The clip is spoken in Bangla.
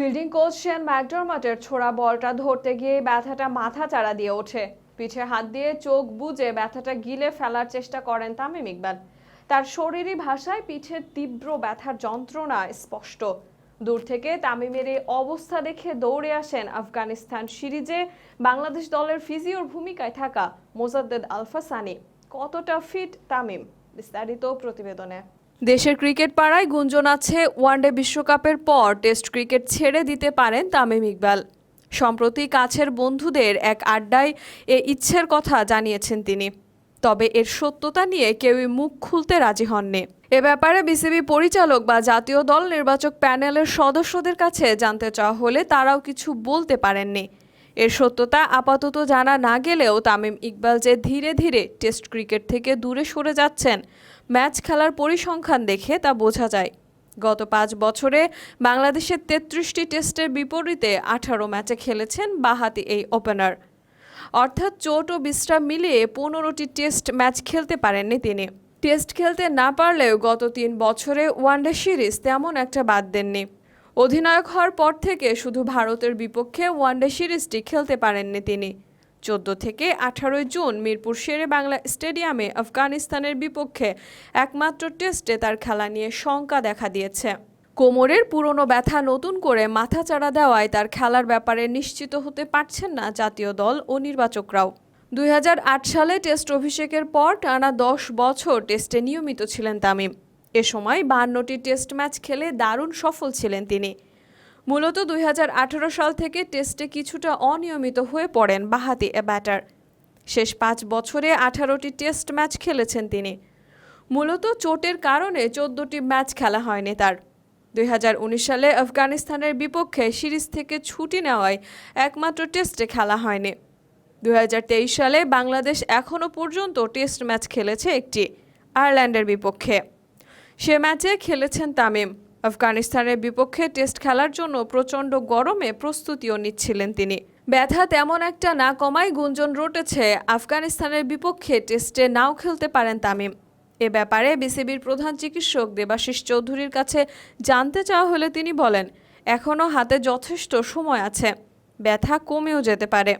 ফিল্ডিং কোচ শেন ম্যাকডরমাটের ছোড়া বলটা ধরতে গিয়ে ব্যথাটা মাথা চাড়া দিয়ে ওঠে। পিঠে হাত দিয়ে চোখ বুজে ব্যথাটা গিলে ফেলার চেষ্টা করেন তামিম ইকবাল। তার শরীরী ভাষায় পিঠের তীব্র ব্যথার যন্ত্রণা স্পষ্ট। দূর থেকে তামিমের এই অবস্থা দেখে দৌড়ে আসেন আফগানিস্তান সিরিজে বাংলাদেশ দলের ফিজিওর ভূমিকায় থাকা মোজাদ্দেদ আলফাসানি। কতটা ফিট তামিম? বিস্তারিত প্রতিবেদনে। দেশের ক্রিকেট পাড়ায় গুঞ্জন আছে ওয়ানডে বিশ্বকাপের পর টেস্ট ক্রিকেট ছেড়ে দিতে পারেন তামিম ইকবাল। সম্প্রতি কাছের বন্ধুদের এক আড্ডায় এ ইচ্ছের কথা জানিয়েছেন তিনি। তবে এর সত্যতা নিয়ে কেউই মুখ খুলতে রাজি হননি। এ ব্যাপারে বিসিবি পরিচালক বা জাতীয় দল নির্বাচক প্যানেলের সদস্যদের কাছে জানতে চাওয়া হলে তারাও কিছু বলতে পারেননি। এর সত্যতা আপাতত জানা না গেলেও তামিম ইকবাল যে ধীরে ধীরে টেস্ট ক্রিকেট থেকে দূরে সরে যাচ্ছেন ম্যাচ খেলার পরিসংখ্যান দেখে তা বোঝা যায়। গত পাঁচ বছরে বাংলাদেশের তেত্রিশটি টেস্টের বিপরীতে আঠারো ম্যাচে খেলেছেন বাহাতি এই ওপেনার। অর্থাৎ চোট ও বিশ্রাম মিলিয়ে পনেরোটি টেস্ট ম্যাচ খেলতে পারেননি তিনি। টেস্ট খেলতে না পারলেও গত তিন বছরে ওয়ানডে সিরিজ তেমন একটা বাদ দেননি। অধিনায়ক হওয়ার পর থেকে শুধু ভারতের বিপক্ষে ওয়ানডে সিরিজটি খেলতে পারেননি তিনি। চোদ্দ থেকে আঠারোই জুন মিরপুর শেরে বাংলা স্টেডিয়ামে আফগানিস্তানের বিপক্ষে একমাত্র টেস্টে তার খেলা নিয়ে শঙ্কা দেখা দিয়েছে। কোমরের পুরনো ব্যথা নতুন করে মাথাচাড়া দেওয়ায় তার খেলার ব্যাপারে নিশ্চিত হতে পারছেন না জাতীয় দল ও নির্বাচকরাও। দুই হাজার আট সালে টেস্ট অভিষেকের পর টানা দশ বছর টেস্টে নিয়মিত ছিলেন তামিম। এ সময় বাহান্নটি টেস্ট ম্যাচ খেলে দারুণ সফল ছিলেন তিনি। মূলত দুই হাজার আঠারো সাল থেকে টেস্টে কিছুটা অনিয়মিত হয়ে পড়েন বাহাতি এ ব্যাটার। শেষ পাঁচ বছরে আঠারোটি টেস্ট ম্যাচ খেলেছেন তিনি। মূলত চোটের কারণে চোদ্দটি ম্যাচ খেলা হয়নি তার। দুই হাজার উনিশ সালে আফগানিস্তানের বিপক্ষে সিরিজ থেকে ছুটি নেওয়ায় একমাত্র টেস্টে খেলা হয়নি। দুই হাজার তেইশ সালে বাংলাদেশ এখনও পর্যন্ত টেস্ট ম্যাচ খেলেছে একটি আয়ারল্যান্ডের বিপক্ষে। সে ম্যাচে খেলেছেন তামিম। আফগানিস্তানের বিপক্ষে টেস্ট খেলার জন্য প্রচণ্ড গরমে প্রস্তুতিও নিচ্ছিলেন তিনি। ব্যথা তেমন একটা না কমায় গুঞ্জন রটেছে আফগানিস্তানের বিপক্ষে টেস্টে নাও খেলতে পারেন তামিম। এ ব্যাপারে বিসিবির প্রধান চিকিৎসক দেবাশিস চৌধুরীর কাছে জানতে চাওয়া হলে তিনি বলেন এখনও হাতে যথেষ্ট সময় আছে। ব্যথা কমেও যেতে পারে।